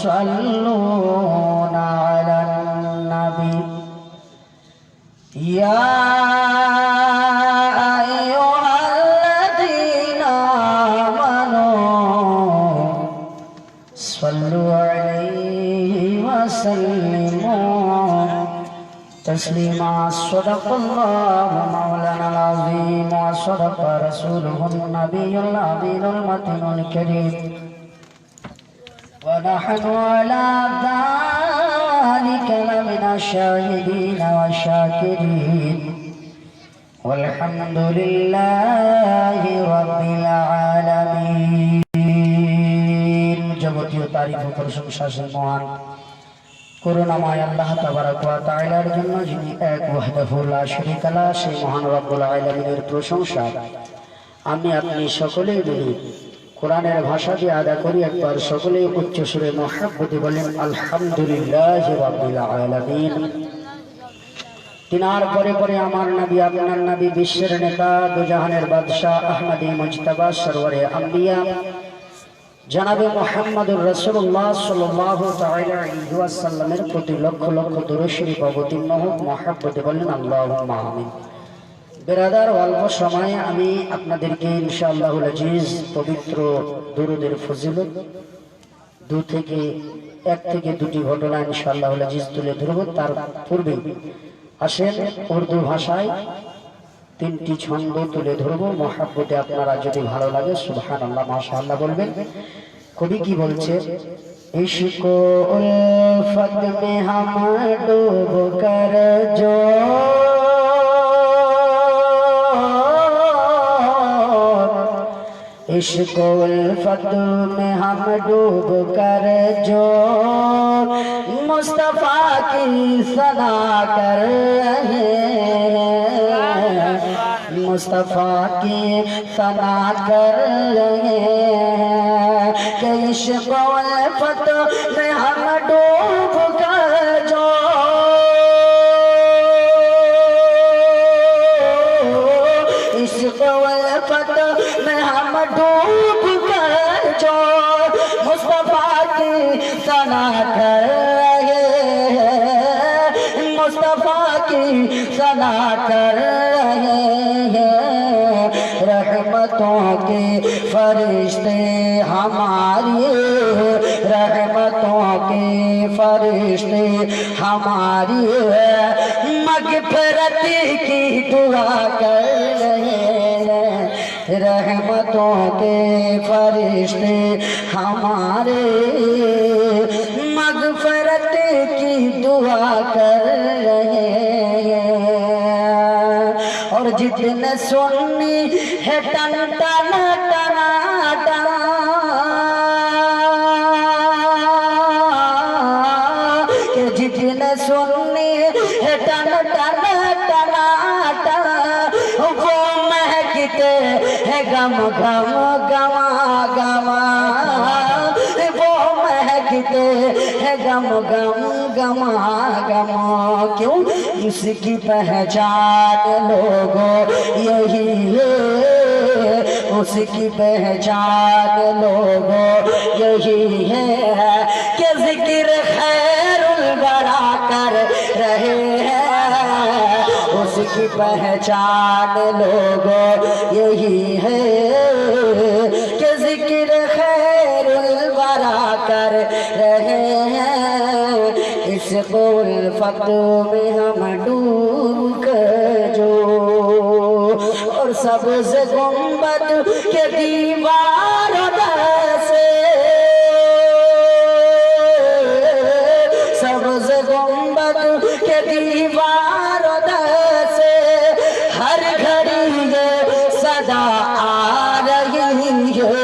يصلون على النبي. يا أيها الذين آمنوا صلوا عليه وسلموا. تسليما صدق الله مولانا العظيم وصدق رسوله النبي العظيم المتين الكريم. ونحن على ذلك لمن الشاهدين والشاكرين والحمد لله رب العالمين যাবতীয় তারিফ ও প্রশংসা সে মহান করুণাময় আল্লাহ তাবারাক ওয়া তাআলার জন্য যিনি এক ওয়াহদাহু লা শারীকা লা সেই মহান রব্বুল আলামিনের প্রশংসা আমি আপনি সকলেই বলি কোরআনের ভাষা দিয়ে আদা করি, একবার সকলেই উচ্চ সুরে মহাব্বতে বলেন, আলহামদুলিল্লাহ তিনার পরে পরে আমার নবী, আপনার নবী, বিশ্বের নেতা, দুজাহানের বাদশাহ আহমদী মুজতাবা সরওয়ারে আম্বিয়া। জনাবে মোহাম্মদুর রসুল্লাহ সাল্লাহ সাল্লামের প্রতি লক্ষ লক্ষ দূরশরীফ অবতীর্ণ হোক, মহাব্বতে বললেন আল্লাহ আমিন। বেরাদার অল্প সময়ে আমি আপনাদেরকে ইনশাআল্লাহুল আজিজ, পবিত্র দুরুদের ফজিলত, দু থেকে এক থেকে দুটি ঘটনা ইনশাআল্লাহুল আজিজ তুলে ধরব। তার পূর্বে আসেন উর্দু ভাষায় তিনটি ছন্দ তুলে ধরব। মহাব্বতে আপনারা যদি ভালো লাগে সুহান আল্লাহ মাশাআল্লাহ বলবেন। কবি কি বলছে? ইশক উল মে হাম ডুব কর জো। عشق الفت میں ہم ڈوب کر جو مصطفیٰ کی صدا کر ہیں۔ مصطفیٰ کی صدا کر رہے ہیں کہ عشق الفت میں ہم ڈوب صدا کر رہے ہیں مصطفیٰ کی صدا کر رہے رحمتوں کے فرشتے ہماری رحمتوں کے فرشتے ہماری ہے مغفرت کی دعا کر رہے ہیں رحمتوں کے فرشتے ہمارے کر رہے ہیں۔ اور جتنے سننی ہے ٹن ٹن ٹنا کہ جتنے سنی ہے ٹن ٹن ٹنا وہ مہکتے ہے گم گم گما گما وہ مہکتے ہے گم گم گما گما کیوں؟ اس کی پہچان لوگوں، یہی ہے۔ اس کی پہچان لوگوں، یہی ہے کہ ذکر خیر البرا کر رہے ہیں۔ اس کی پہچان لوگوں، یہی ہے۔ हैं इस गुलफत में हम डूब कर जो और सबसे गुम्बद के दीवार से सबसे गुम्बद के दीवार से हर घड़ी ये सदा आ रही है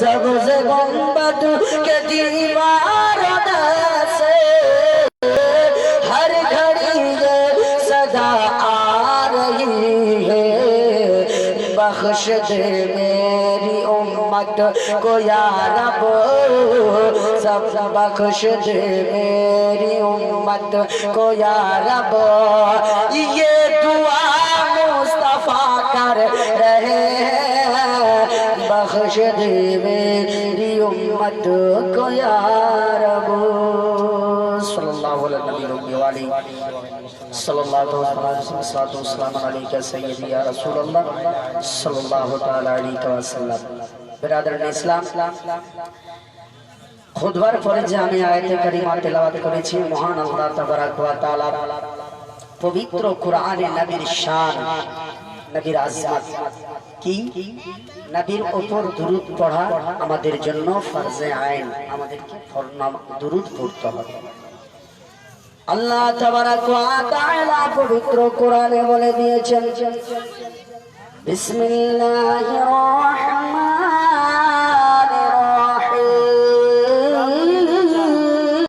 सबसे गुम्बद आई है बख्श दे मेरी उम्मत को यारब सब बख्श दे मेरी उम्मत को यारब ये दुआ मुस्तफा कर रहे हैं बख्श दे मेरी उम्मत को यारब सल्लल्लाहु अलैहि আলি সাল্লাল্লাহু সাল্লাতু ওয়াসসালামু আলাইকা সাইয়্যিদি ইয়া রাসূলুল্লাহ সাল্লাল্লাহু তাআলা আলাইহি ওয়া সাল্লাম। বিরাদরান ইসলাম খুদবার পরে যে আমি আয়াতে কারিমা তেলাওয়াত করেছি মহান আল্লাহ তাবারাক ওয়া তাআলা পবিত্র কোরআনে নবীর শান নবীর আজমত কি নবীর উপর দুরূদ পড়া আমাদের জন্য ফরজে আইন আমাদেরকে দুরূদ পড়তে হবে আল্লাহ পবিত্র কোরআনে বলে দিয়েছেন বিসমিল্লাহ